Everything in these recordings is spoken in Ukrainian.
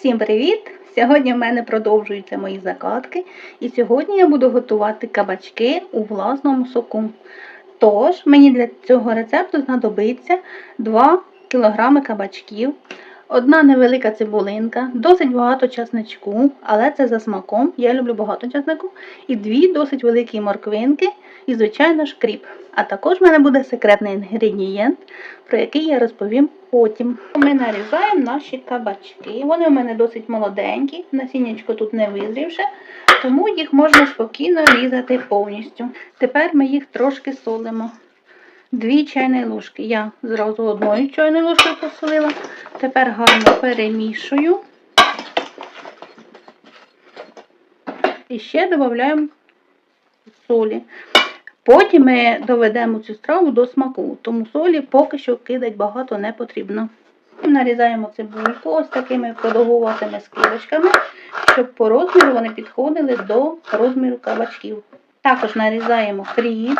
Всім привіт! Сьогодні в мене продовжуються мої закатки, і сьогодні я буду готувати кабачки у власному соку. Тож, мені для цього рецепту знадобиться 2 кг кабачків, одна невелика цибулинка, досить багато часничку, але це за смаком, я люблю багато часнику, і дві досить великі морквинки, і, звичайно ж. А також в мене буде секретний інгредієнт, про який я розповім потім. Ми нарізаємо наші кабачки. Вони у мене досить молоденькі, насіннячко тут не визрівше, тому їх можна спокійно різати повністю. Тепер ми їх трошки солимо. Дві чайні ложки. Я зразу одною чайною ложкою посолила. Тепер гарно перемішую. І ще додаємо солі. Потім ми доведемо цю страву до смаку, тому солі поки що кидати багато не потрібно. Нарізаємо цибульку ось такими продовгуватими скибочками, щоб по розміру вони підходили до розміру кабачків. Також нарізаємо кріп.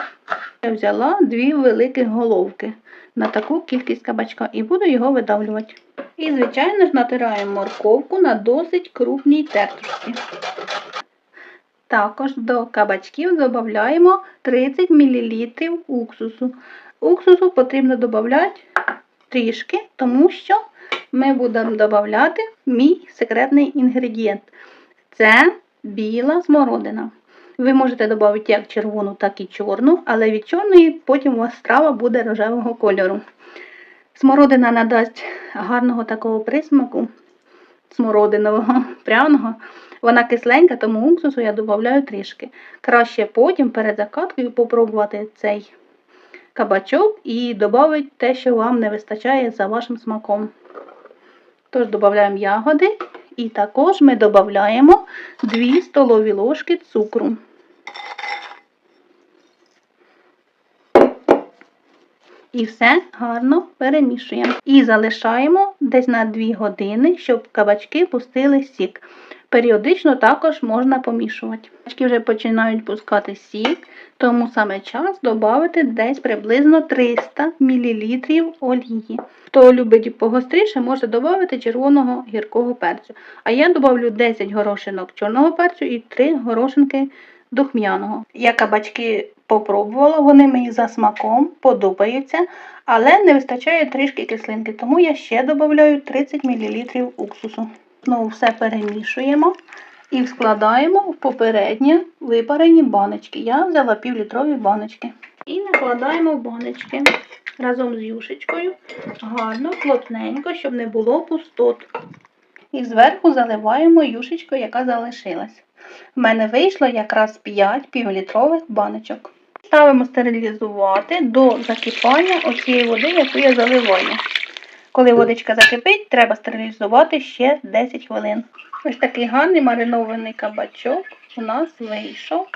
Я взяла дві великі головки на таку кількість кабачка і буду його видавлювати. І, звичайно ж, натираємо морковку на досить крупній тертушці. Також до кабачків додаємо 30 мл уксусу. Уксусу потрібно додати трішки, тому що ми будемо додати мій секретний інгредієнт. Це біла смородина. Ви можете додати як червону, так і чорну, але від чорної потім у вас страва буде рожевого кольору. Смородина надасть гарного такого присмаку, смородинового, пряного. Вона кисленька, тому уксусу я додаю трішки. Краще потім перед закаткою попробувати цей кабачок і додати те, що вам не вистачає за вашим смаком. Тож додаємо ягоди і також ми додаємо 2 столові ложки цукру. І все гарно перемішуємо. І залишаємо десь на 2 години, щоб кабачки пустили сік. Періодично також можна помішувати. Кабачки вже починають пускати сік, тому саме час додати десь приблизно 300 мл олії. Хто любить погостріше, може додати червоного гіркого перцю. А я додавлю 10 горошинок чорного перцю і 3 горошинки духмяного. Я кабачки попробувала, вони мені за смаком подобаються, але не вистачає трішки кислинки, тому я ще додаю 30 мл уксусу. Знову все перемішуємо і складаємо в попередні випарені баночки. Я взяла півлітрові баночки. І накладаємо в баночки разом з юшечкою гарно, плотненько, щоб не було пустот. І зверху заливаємо юшечку, яка залишилась. У мене вийшло якраз 5 півлітрових баночок. Ставимо стерилізувати до закипання оцієї води, яку я заливаю. Коли водичка закипить, треба стерилізувати ще 10 хвилин. Ось такий гарний маринований кабачок у нас вийшов.